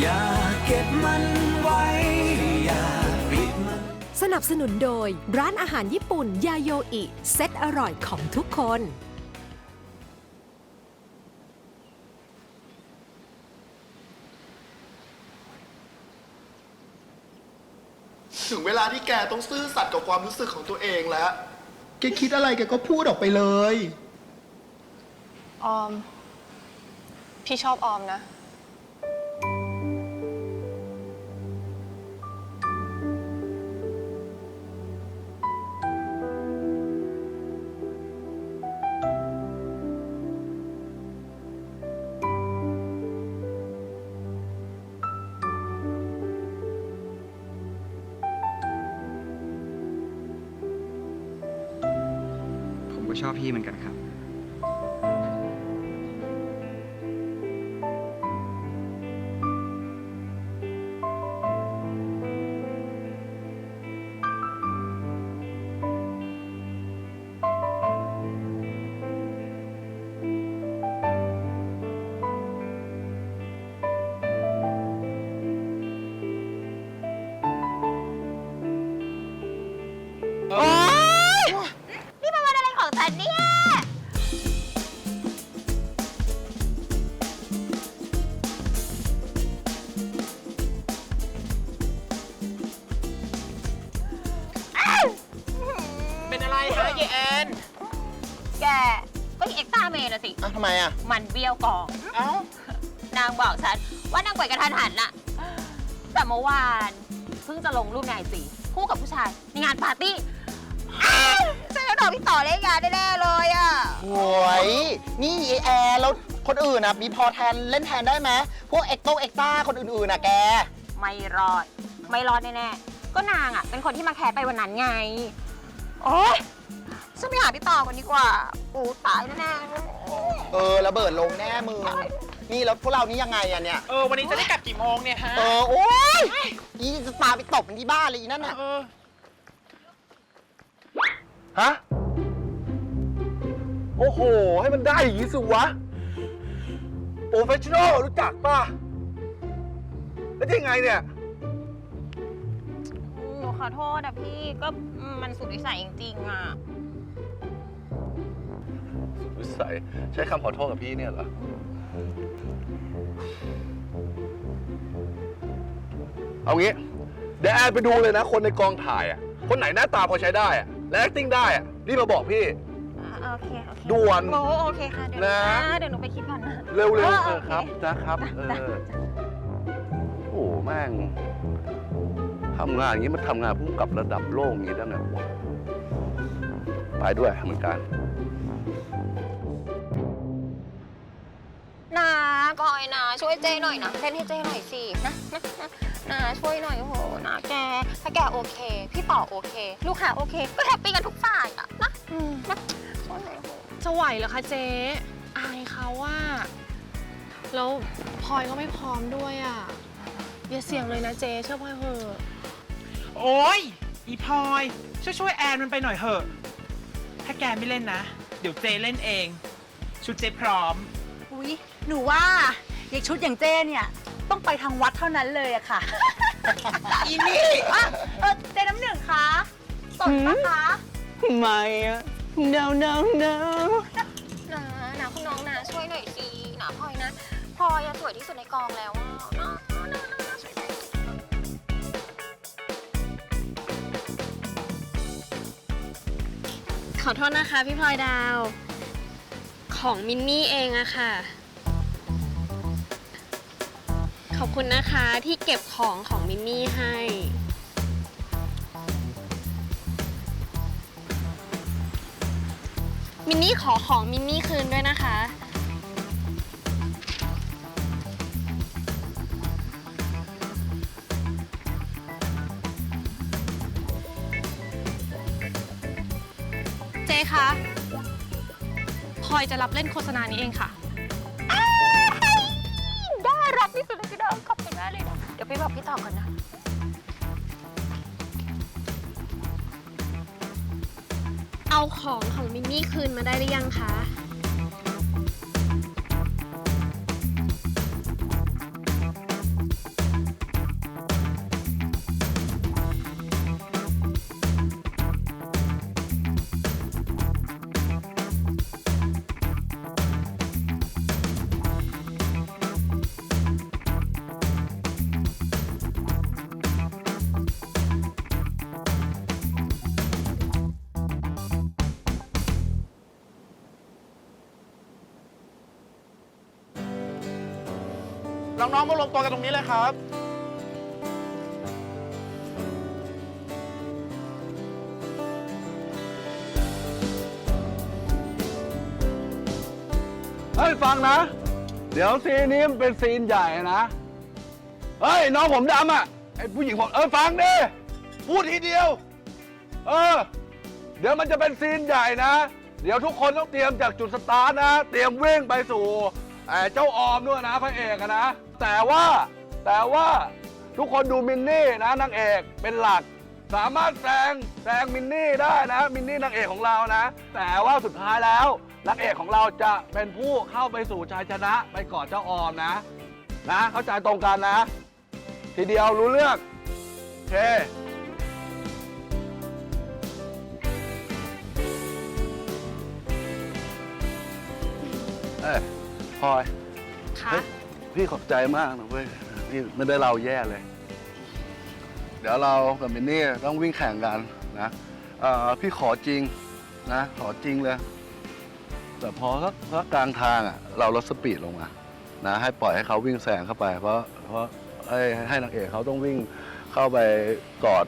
อย่าเก็บมันไว้อย่าปิดมัน สนับสนุนโดย ร้านอาหารญี่ปุ่น ยาโยอิ เซตอร่อยของทุกคน ถึงเวลาที่แกต้องซื่อสัตย์กับความรู้สึกของตัวเองแล้ว แกคิดอะไรแกก็พูดออกไปเลย ออม พี่ชอบออมนะ ก็ชอบพี่เหมือนกันครับ ยวกอง เอ้านางบอกฉันว่านางป่วยกระทันหันน่ะ แต่เมื่อวานเพิ่งจะลงรูปในไอจีคู่กับผู้ชายในงานปาร์ตี้อ้าวฉันจะดอกพี่ต่อเล่นงานแน่ๆเลยอะโวยนี่ไอแอร์แล้วคนอื่นอะ มีพอแทนเล่นแทนได้ไหมพวกเอ็กโตเอ็กต้าคนอื่นๆน่ะแก ไม่รอด ไม่รอดแน่ๆ ก็นางอะ เป็นคนที่มาแคร์ไปวันนั้นไง โอ๊ย ฉันไปหาพี่ต่อกันดีกว่าอูตายแน่ๆเออระเบิดลงแน่มือ นี่แล้วพวกเรานี่ยังไงอะเนี่ย เออ วันนี้จะได้กลับกี่โมงเนี่ยฮะ เออ โอ้ยอีจะตามไปตบมันที่บ้านเลยอีนั่นน่ะ เออ ฮะ โอ้โห ให้มันได้อย่างนี้สิวะ โปรเฟชชั่นอลรู้จักป่ะ แล้วจะยังไงเนี่ย หนูขอโทษอะพี่ก็มันสุดวิสัยจริงๆอะ วิสัย ใช้คำขอโทษกับพี่เนี่ยเหรอ เอางี้ เดี๋ยวแอนไปดูเลยนะ คนในกองถ่ายอะ คนไหนหน้าตาพอใช้ได้อะ และ acting ได้อะรีบมาบอกพี่ อ่าโอเค โอเคด่วนโอ้โอเคค่ะ เดี๋ยวหนูนะอ่าเดี๋ยวหนูไปคิดก่อนนะเร็วๆเอเอออโอเคครับนะครับเอจ้ะอโอ้โหแม่งทำงานอย่างนี้มันทำงานพุ่งกับระดับโลกอย่างนี้ได้ไงวะไปด้วยเหมือนกัน นะกอยนะช่วยเจหน่อยนะเล่นให้เจหน่อยสินะนะนะนะช่วยหน่อยโอ้โหนะแกถ้าแกโอเค พี่ต่อโอเค ลูกค้าโอเค ก็แฮปปี้กันทุกฝ่ายอะนะนะช่วยหน่อยโอ้โหจะไหวเหรอคะเจ๊อายเขาว่า แล้วพลอยก็ไม่พร้อมด้วยอะอย่าเสี่ยงเลยนะเจ๊เชื่อพลอยเถอะโอ้ย อีพลอย ช่วยช่วยแอนมันไปหน่อยเถอะ ถ้าแกไม่เล่นนะ เดี๋ยวเจเล่นเอง ชุดเจพร้อม อุ๊ย หนูว่าอย่างชุดอย่างเจ้เนี่ย ต้องไปทางวัดเท่านั้นเลยอะค่ะ อีนี่อะเออเจ้น้ำหนึ่งคะสดปะคะไม่อะ no no no นะนะคุณน้องนะช่วยหน่อยสินะพลอยนะพลอยอะสวยที่สุดในกองแล้วอะนะนะนะนะช่วยหน่อยขอโทษนะคะพี่พลอยดาว ของมินนี่เองอะค่ะ ขอบคุณนะคะที่เก็บของของมินนี่ให้ มินนี่ขอของมินนี่คืนด้วยนะคะ เจ๊คะพลอยจะรับเล่นโฆษณานี้เองค่ะากเลยนะเดี๋ยวไปบอกพี่ต่อก่อนนะ เอาของของมินนี่คืนมาได้หรือยังคะ น้องๆมารวมตัวกันตรงนี้เลยครับ เฮ้ยฟังนะ เดี๋ยวซีนนี้มันเป็นซีนใหญ่นะ เฮ้ย น้องผมดำอะไอ้ผู้หญิงผมเออฟังดิ พูดทีเดียว เออ เดี๋ยวมันจะเป็นซีนใหญ่นะ เดี๋ยวทุกคนต้องเตรียมจากจุดสตาร์ทนะ เตรียมวิ่งไปสู่ไอ้เจ้าออมด้วยนะพระเอกอะนะ แต่ว่าแต่ว่าทุกคนดูมินนี่นะนางเอกเป็นหลัก สามารถแซงแซงมินนี่ได้นะ มินนี่นางเอกของเรานะ แต่ว่าสุดท้ายแล้วนางเอกของเราจะเป็นผู้เข้าไปสู่ชัยชนะไปกอดเจ้าออมนะ นะ เข้าใจตรงกันนะ ทีเดียวรู้เรื่องโอเคเอ้ยพลอย ค่ะ เฮ้ย พี่ขอบใจมากนะเว้ยพี่ไม่ได้เราแย่เลย เดี๋ยวเรากับมินนี่ต้องวิ่งแข่งกันนะเอ่อพี่ขอจริงนะ ขอจริงเลย แต่พอสักสักกลางทางอะ เราลดสปีดลงมานะให้ปล่อยให้เขาวิ่งแซงเข้าไป เพราะเพราะให้ให้นางเอกเขาต้องวิ่งเข้าไปกอด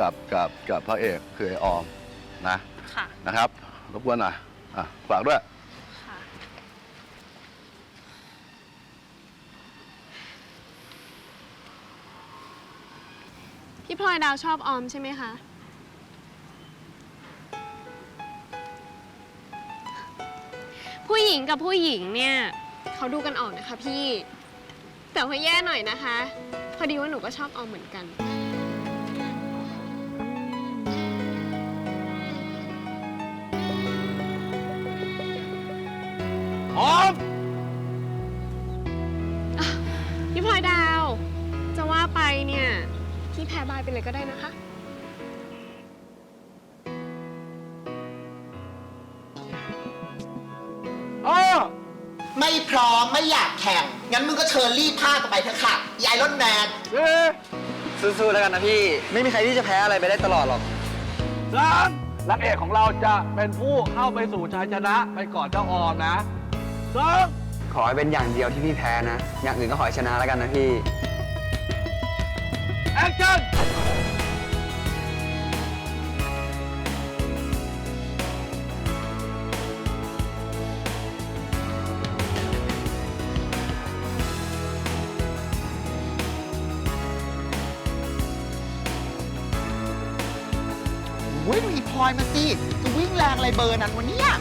กับกับกับพระเอกคือไอ้ออมนะค่ะ นะครับรบกวนหน่อยอะฝากด้วย พี่พลอยดาวชอบออมใช่ไหมคะ ผู้หญิงกับผู้หญิงเนี่ยเขาดูกันออกนะคะพี่ แต่ว่าแย่หน่อยนะคะ พอดีว่าหนูก็ชอบออมเหมือนกัน ไปเลยก็ได้นะคะ อ้อไม่พร้อมไม่อยากแข่ง งั้นมึงก็เชิญรีบผ้ากันไปเถอะค่ะยายรถแมนเอ๊ะสู้ๆแล้วกันนะพี่ ไม่มีใครที่จะแพ้อะไรไปได้ตลอดหรอก สามนักเอกของเราจะเป็นผู้เข้าไปสู่ชัยชนะไปก่อนเจ้าออมนะสองขอให้เป็นอย่างเดียวที่พี่แพ้นะ อย่างอื่นก็ขอให้ชนะแล้วกันนะพี่ แอคชั่น เบอร์นั้นวันนี้คั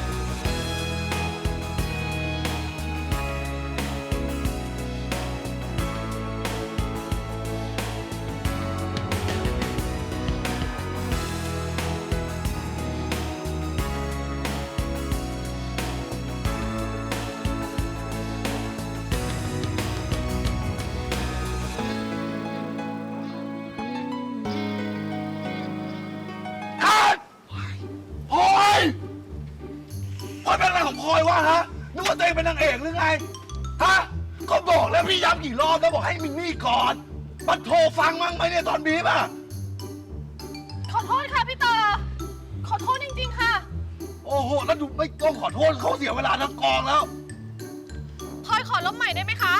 ตัวเองเป็นนางเอกหรือไง ฮะ ก็บอกแล้วพี่ย้ำกี่รอบแล้วบอกให้มินนี่ก่อน มันโทรฟังมั้งไหมเนี่ยตอนบีบอะ ขอโทษค่ะพี่ต่อ ขอโทษจริงๆค่ะ โอ้โห แล้วดูไม่ต้องขอโทษเขาเสียเวลาทั้งกองแล้ว พลอยขอลบใหม่ได้ไหมคะ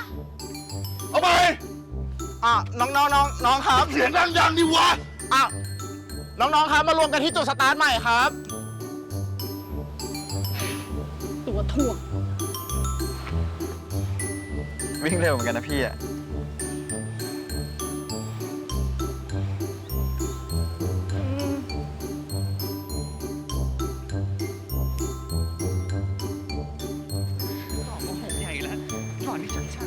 เอาไป อะน้องๆน้องน้องครับเสียงดังยังดิวะ อะน้องๆครับมารวมกันที่จุดสตาร์ทใหม่ครับ ตัวถ่วง วิ่งเร็วเหมือนกันนะพี่อะใหญ่แล้วหล่อนนี่ชักช้า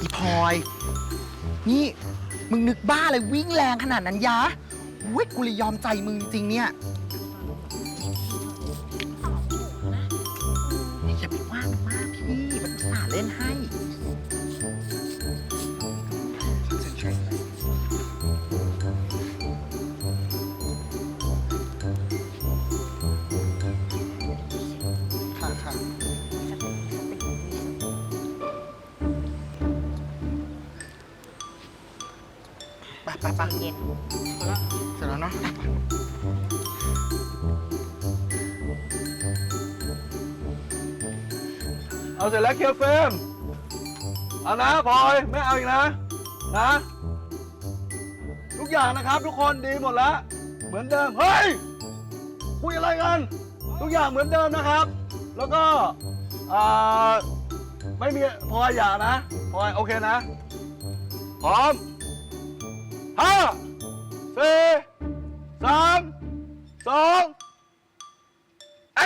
อีพลอย นี่ มึงนึกบ้าเลยวิ่งแรงขนาดนั้นยะเว้ยกูเลยยอมใจมึงจริงๆเนี่ย เล่นให้ค่ะค่ะไปไปไปเย็นเสร็จแล้วเนาะ เอาเสร็จแล้วเคลียร์เฟรมเอานะพลอยไม่เอาอีกนะ นะ ทุกอย่างนะครับ ทุกคนดีหมดแล้ว เหมือนเดิม เฮ้ย คุยอะไรกัน ทุกอย่างเหมือนเดิมนะครับ แล้วก็อ่าไม่มีพลอยอย่านะพลอยโอเคนะ พร้อมห้าสี่สามสองแ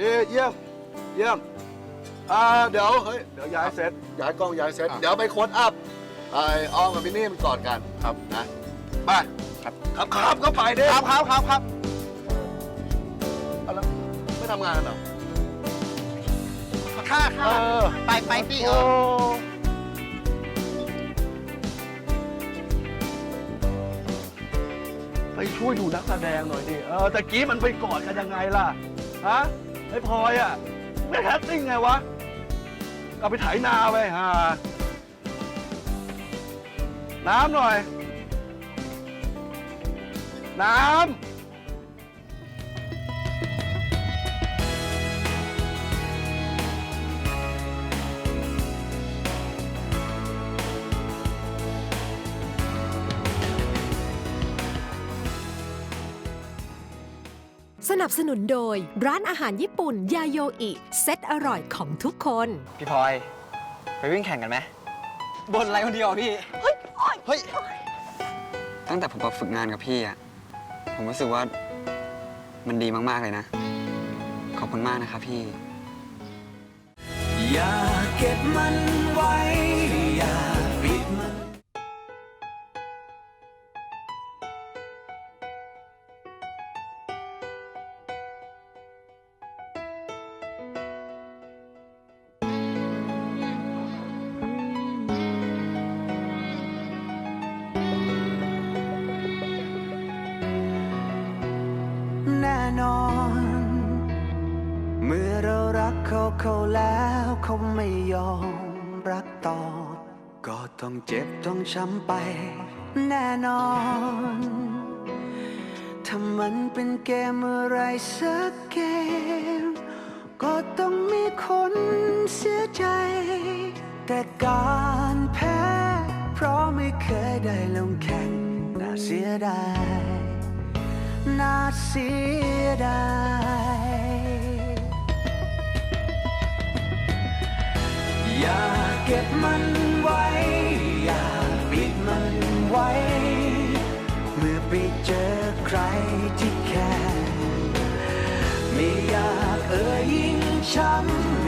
ดีเยี่ยมเยี่ยมอ่าเดี๋ยวเฮ้ยเดี๋ยวย้ายเซตย้ายกล้องย้ายเซตเดี๋ยวไปโค้ดอัพไอออมกับพี่นี่มันกอดกันครับนะไปครับครับครับก็ไปดิครับครับครับครับเอาแล้วไม่ทำงานเหรอค่ะเอค่ะอไปไปพี่เอโอ้อไปช่วยดูนักแสดงหน่อยดิเออแต่กี้มันไปกอดกันยังไงล่ะฮะ ไอ้พลอยอะไม่แคสติ้งไงวะ เอาไปไถนาไปฮาน้ำหน่อย น้ำ สนับสนุนโดยร้านอาหารญี่ปุ่น ยาโยอิ เซตอร่อยของทุกคน พี่พลอย ไปวิ่งแข่งกันไหมบนอะไรคนเดียวพี่ เฮ้ยตั้งแต่ผมมาฝึกงานกับพี่อะผมรู้สึกว่ามันดีมาก ๆ เลยนะ ขอบคุณมากนะครับพี่ อย่าเก็บมันไว้ เขาแล้วเขาไม่ยอมรักต่อก็ต้องเจ็บต้องช้ำไป แน่นอนถ้ามันเป็นเกมอะไรสักเกม ก็ต้องมีคนเสียใจ แต่การแพ้ เพราะไม่เคยได้ลงแข่ง น่าเสียดาย น่าเสียดาย อย่าเก็บมันไว้ อย่าปิดมันไว้ เมื่อไปเจอใครที่แค่ ไม่อยากเอ่ยยิ่งช้ำ